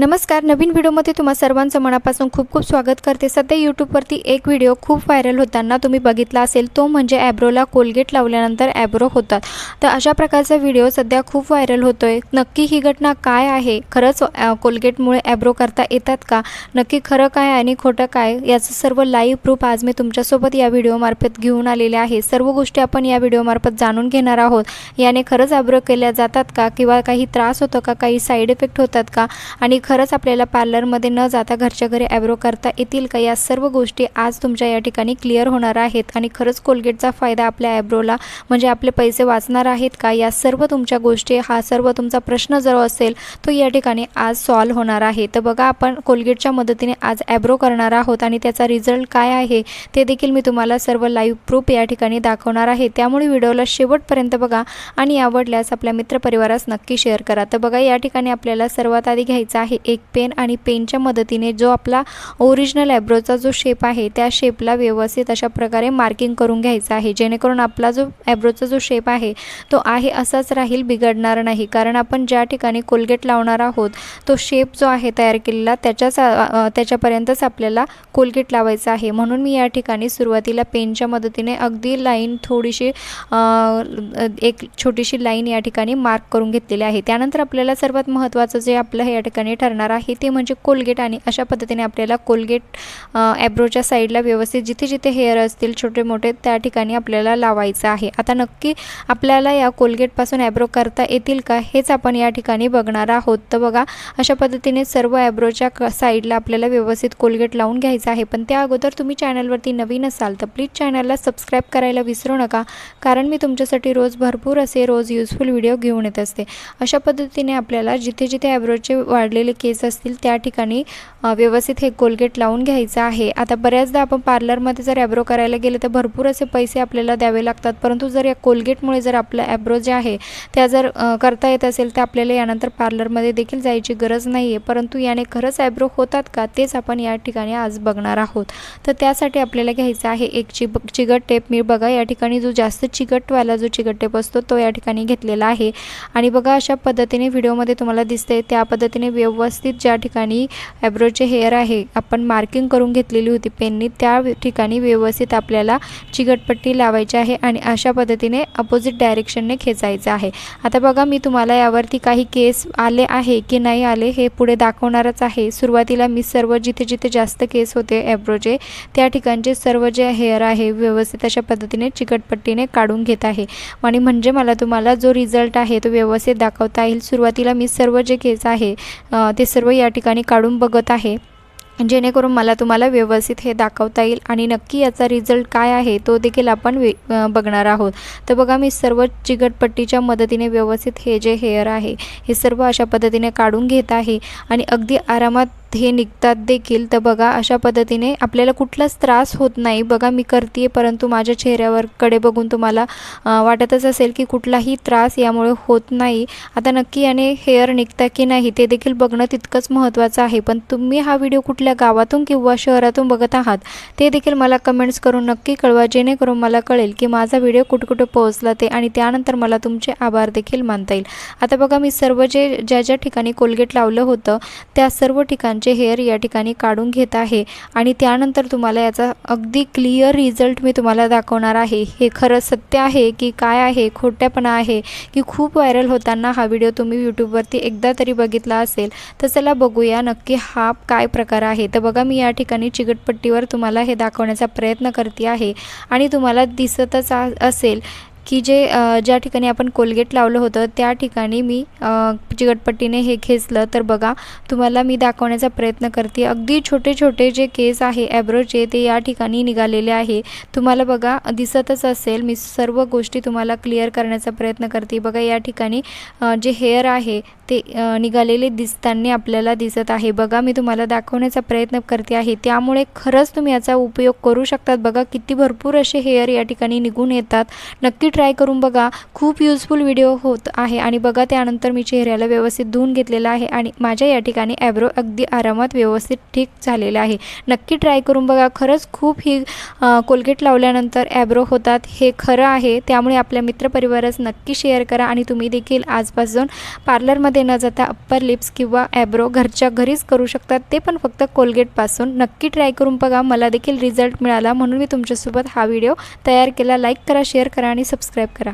नमस्कार नवीन व्हिडिओमध्ये तुम्हा सर्वांचं मनापासून खूप खूप स्वागत करते. सध्या यूट्यूबवरती एक व्हिडिओ खूप व्हायरल होताना तुम्ही बघितला असेल तो म्हणजे ॲब्रोला कोलगेट लावल्यानंतर ॲब्रो होतात. तर अशा प्रकारचा व्हिडिओ सध्या खूप व्हायरल होतो आहे नक्की ही घटना काय आहे? खरंच कोलगेटमुळे ॲब्रो करता येतात का? नक्की खरं काय आणि खोटं काय? याचं सर्व लाईव्ह प्रूफ आज मी तुमच्यासोबत या व्हिडिओमार्फत घेऊन आलेले आहे. सर्व गोष्टी आपण या व्हिडिओमार्फत जाणून घेणार आहोत. याने खरंच ॲब्रो केल्या जातात का? किंवा काही त्रास होतो का? काही साईड इफेक्ट होतात का? आणि खरंच आपल्याला पार्लरमध्ये न जाता घरच्या घरी ॲब्रो करता येतील का? या सर्व गोष्टी आज तुमच्या या ठिकाणी क्लिअर होणार आहेत आणि खरंच कोलगेटचा फायदा आपल्या ॲब्रोला म्हणजे आपले पैसे वाचणार आहेत का? या सर्व तुमच्या गोष्टी हा सर्व तुमचा प्रश्न जर असेल तो या ठिकाणी आज सॉल्व होणार आहे. तर बघा आपण कोलगेटच्या मदतीने आज ॲब्रो करणार आहोत आणि त्याचा रिझल्ट काय आहे ते देखील मी तुम्हाला सर्व लाईव्ह प्रूफ या ठिकाणी दाखवणार आहे. त्यामुळे व्हिडिओला शेवटपर्यंत बघा आणि आवडल्यास आपल्या मित्रपरिवारास नक्की शेअर करा. तर बघा या ठिकाणी आपल्याला सर्वात आधी घ्यायचा आहे एक पेन आणि पेनच्या मदतीने जो आपला ओरिजिनल ॲब्रोचा जो शेप आहे त्या शेपला व्यवस्थित अशा प्रकारे मार्किंग करून घ्यायचा आहे. जेणेकरून आपला जो ॲब्रोचा जो शेप आहे तो आहे असाच राहील बिघडणार नाही. कारण आपण ज्या ठिकाणी कोलगेट लावणार आहोत तो शेप जो आहे तयार केलेला त्याच्याच त्याच्यापर्यंतच आपल्याला कोलगेट लावायचा आहे. म्हणून मी या ठिकाणी सुरुवातीला पेनच्या मदतीने अगदी लाईन थोडीशी एक छोटीशी लाईन या ठिकाणी मार्क करून घेतलेली आहे. त्यानंतर आपल्याला सर्वात महत्त्वाचं जे आपलं हे या ठिकाणी ठरणार आहे. ते म्हणजे कोलगेट आणि अशा पद्धतीने आपल्याला कोलगेट ॲब्रोच्या साईडला व्यवस्थित जिथे जिथे हेअर असतील छोटे मोठे त्या ठिकाणी आपल्याला लावायचं आहे. आता नक्की आपल्याला या कोलगेटपासून ॲब्रो करता येतील का हेच आपण या ठिकाणी बघणार आहोत. तर बघा अशा पद्धतीने सर्व ॲब्रोच्या क साईडला आपल्याला व्यवस्थित कोलगेट लावून घ्यायचं आहे. पण त्या अगोदर तुम्ही चॅनलवरती नवीन असाल तर प्लीज चॅनलला सबस्क्राईब करायला विसरू नका कारण मी तुमच्यासाठी रोज भरपूर असे रोज युजफुल व्हिडिओ घेऊन येत असते. अशा पद्धतीने आपल्याला जिथे जिथे ॲब्रोचे वाढलेले केस असतील त्या ठिकाणी व्यवस्थित हे कोलगेट लावून घ्यायचं आहे. आता बऱ्याचदा आपण पार्लरमध्ये जर ॲब्रो करायला गेले तर भरपूर असे पैसे आपल्याला द्यावे लागतात. परंतु जर या कोलगेटमुळे जर आपलं ॲब्रो जे आहे त्या जर करता येत असेल तर आपल्याला यानंतर पार्लरमध्ये देखील जायची गरज नाही आहे परंतु याने खरंच ॲब्रो होतात का तेच आपण या ठिकाणी आज बघणार आहोत. तर त्यासाठी आपल्याला घ्यायचं आहे एक चिब चिगट टेप. मी बघा या ठिकाणी जो जास्त चिकटवाला जो चिकट टेप असतो तो या ठिकाणी घेतलेला आहे. आणि बघा अशा पद्धतीने व्हिडिओमध्ये तुम्हाला दिसते त्या पद्धतीने व्यवस्थित व्यवस्थित ज्या ठिकाणी ॲब्रोचे हेअर आहे आपण मार्किंग करून घेतलेली होती पेननी त्या ठिकाणी व्यवस्थित आपल्याला चिकटपट्टी लावायची आहे आणि अशा पद्धतीने अपोजिट डायरेक्शनने खेचायचं आहे. आता बघा मी तुम्हाला यावरती काही केस आले आहे की नाही आले हे पुढे दाखवणारच आहे. सुरुवातीला मी सर्व जिथे जिथे जास्त केस होते ॲब्रोचे त्या ठिकाणचे सर्व जे हेअर आहे व्यवस्थित अशा पद्धतीने चिकटपट्टीने काढून घेत आहे. आणि म्हणजे मला तुम्हाला जो रिझल्ट आहे तो व्यवस्थित दाखवता येईल. सुरुवातीला मी सर्व जे केस आहे ते सर्व या ठिकाणी काढून बघत आहे. जेणेकरून मला तुम्हाला व्यवस्थित हे दाखवता येईल आणि नक्की याचा रिझल्ट काय आहे तो देखील आपण वे बघणार आहोत. तर बघा मी सर्व चिकटपट्टीच्या मदतीने व्यवस्थित हे जे हेअर आहे हे सर्व अशा पद्धतीने काढून घेत आहे आणि अगदी आरामात हे निघतात देखील तर बघा अशा पद्धतीने आपल्याला कुठलाच त्रास होत नाही. बघा मी करते परंतु माझ्या चेहऱ्यावरकडे बघून तुम्हाला वाटतच असेल की कुठलाही त्रास यामुळे होत नाही. आता नक्की याने हेअर निघता की नाही ते देखील बघणं तितकंच महत्त्वाचं आहे. पण तुम्ही हा व्हिडिओ कुठल्या गावातून किंवा शहरातून बघत आहात ते देखील मला कमेंट्स करून नक्की कळवा जेणेकरून मला कळेल की माझा व्हिडिओ कुठे पोहोचला ते आणि त्यानंतर मला तुमचे आभार देखील मानता येईल. आता बघा मी सर्व जे ज्या ज्या ठिकाणी कोलगेट लावलं होतं त्या सर्व त्यांचे हेअर या ठिकाणी काढून घेत आहे. आणि त्यानंतर तुम्हाला याचा अगदी क्लिअर रिझल्ट मी तुम्हाला दाखवणार आहे. हे खरं सत्य आहे की काय आहे खोट्यापणा आहे की खूप व्हायरल होताना हा व्हिडिओ तुम्ही यूट्यूबवरती एकदा तरी बघितला असेल तर चला बघूया नक्की हा काय प्रकार आहे. तर बघा मी या ठिकाणी चिकटपट्टीवर तुम्हाला हे दाखवण्याचा प्रयत्न करते आहे. आणि तुम्हाला दिसतच असेल की जे ज्या ठिकाणी आपण कोलगेट लावलं होतं त्या ठिकाणी मी चिकटपट्टीने हे खेचलं. तर बघा तुम्हाला मी दाखवण्याचा प्रयत्न करते. अगदी छोटे छोटे जे केस आहे ॲब्रोचे ते या ठिकाणी निघालेले आहे. तुम्हाला बघा दिसतच असेल. मी सर्व गोष्टी तुम्हाला क्लिअर करण्याचा प्रयत्न करते. बघा या ठिकाणी जे हेअर आहे ते निघालेले दिसताना आपल्याला दिसत आहे. बघा मी तुम्हाला दाखवण्याचा प्रयत्न करते आहे. त्यामुळे खरंच तुम्ही याचा उपयोग करू शकतात. बघा किती भरपूर असे हेअर या ठिकाणी निघून येतात. नक्की ट्राय करून बघा. खूप युजफुल व्हिडिओ होत आहे. आणि बघा त्यानंतर मी चेहऱ्याला व्यवस्थित धुवून घेतलेला आहे. आणि माझ्या या ठिकाणी ॲब्रो अगदी आरामात व्यवस्थित ठीक झालेलं आहे. नक्की ट्राय करून बघा. खरंच खूप ही कोलगेट लावल्यानंतर ॲब्रो होतात. हे खरं आहे. त्यामुळे आपल्या मित्रपरिवारास नक्की शेअर करा. आणि तुम्ही देखील आजपासून पार्लरमध्ये मॉलमध्ये न जाता अप्पर लिप्स किंवा ॲब्रो घरच्या घरीच करू शकतात. ते पण फक्त कोलगेटपासून. नक्की ट्राय करून बघा. मला देखील रिझल्ट मिळाला म्हणून मी तुमच्यासोबत हा व्हिडिओ तयार केला. लाईक करा शेअर करा आणि सबस्क्राईब करा.